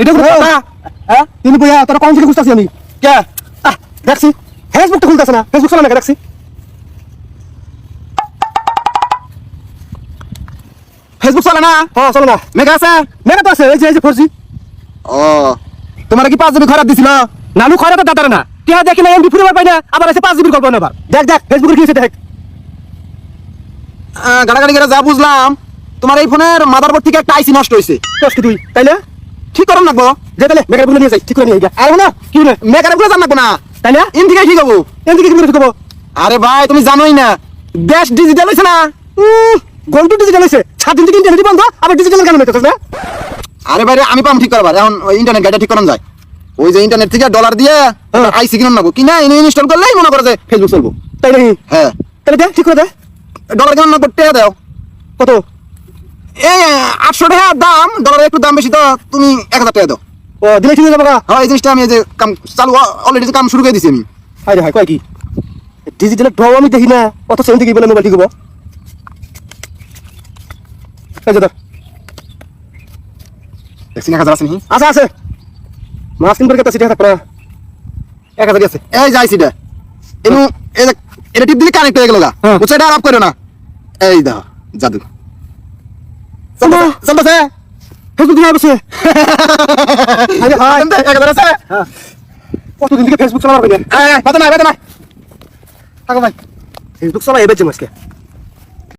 এটা কোনো কথা? হ্যাঁ? তিনি বইয়া তোরা কোন থেকে খুঁজতেছি আমি? কে? দেখছি। ফেসবুকটা খুলতেছে না। ফেসবুক চলে না দেখছি। ফেসবুক চলে না? হ্যাঁ চলো না। মেঘা আছে? মেরে তো আছে। এই যে এই যে ফোরজি ও। তোমার কি পাঁচ জিবি খরাব দিছিল নানু খয়রা তো দাদার না। টিয়া দেখি না এমবি ফুরিবার পাই না। আবার আছে পাঁচ জিবির গল্প না আবার দেখ দেখ ফেসবুকে কি দেখ। গাড়াগাড়ি করে যা বুঝলাম। তোমার এই ফোনের মাদারবোর্ড থেকে একটা আইসি নষ্ট হয়েছে। কি তুই? তাইলে? ঠিক করুন লাগবো যে তাহলে মেকার বলে নিয়ে যাই ঠিক করে নিয়ে যা আর না? কি মেকারে গুলো জান লাগবো না। তাইলে ইন থেকে ঠিক হব এমনি কি করে ঠিক হব আরে ভাই তুমি জানোই না দেশ ডিজিটাল হয়েছে না। গন্টু ডিজিটাল হয়েছে সাত দিন থেকে ইন্টারনেট বন্ধ আবার ডিজিটাল কেন না আরে ভাই আমি পাম ঠিক করবার এখন ইন্টারনেট গাড়িটা ঠিক করান যায়। ওই যে ইন্টারনেট থেকে ডলার দিয়ে। আইসি কিনুন লাগবো কিনা ইনস্টল করলেই মনে করে যে ফেসবুক চলবো। তাই নাকি? হ্যাঁ। তাহলে দে ঠিক করে দে। ডলার কিনুন লাগবো টেয়া দাও। কত? আটশো টাকা দাম ডলারের একটু দাম বেশি তো তুমি এক হাজার টাকা দাও। ও দিলে ঠিক গা হ্যাঁ এই জিনিসটা আমি যে কাম চালু অলরেডি কাম শুরু করে দিছি আমি। হাই হাই কয় কি? ডিজিটালের ড্র আমি দেখি না কত সেন্ট কি বলে মোবাইল ঠিক হব দেখছি এক হাজার আছে নি আছে আছে। মাছ কিনবার কেতা সিটি থাকবে না। এক হাজার আছে। এই যাইছি এটা এনু এটা টিপ দিলে কানেক্ট হয়ে গেল গা। বুঝছ এটা আর অফ করো না। এই দাও জাদু। চলতেছে চলতেছে ফেসবুক দিয়ে বসে আরে হাই এক হাজার আছে কতদিন থেকে ফেসবুক চালাবার পাই না এই, এই, বাদে নাই বাদে নাই থাকো ভাই। ফেসবুক চালাই এবার যে মাসকে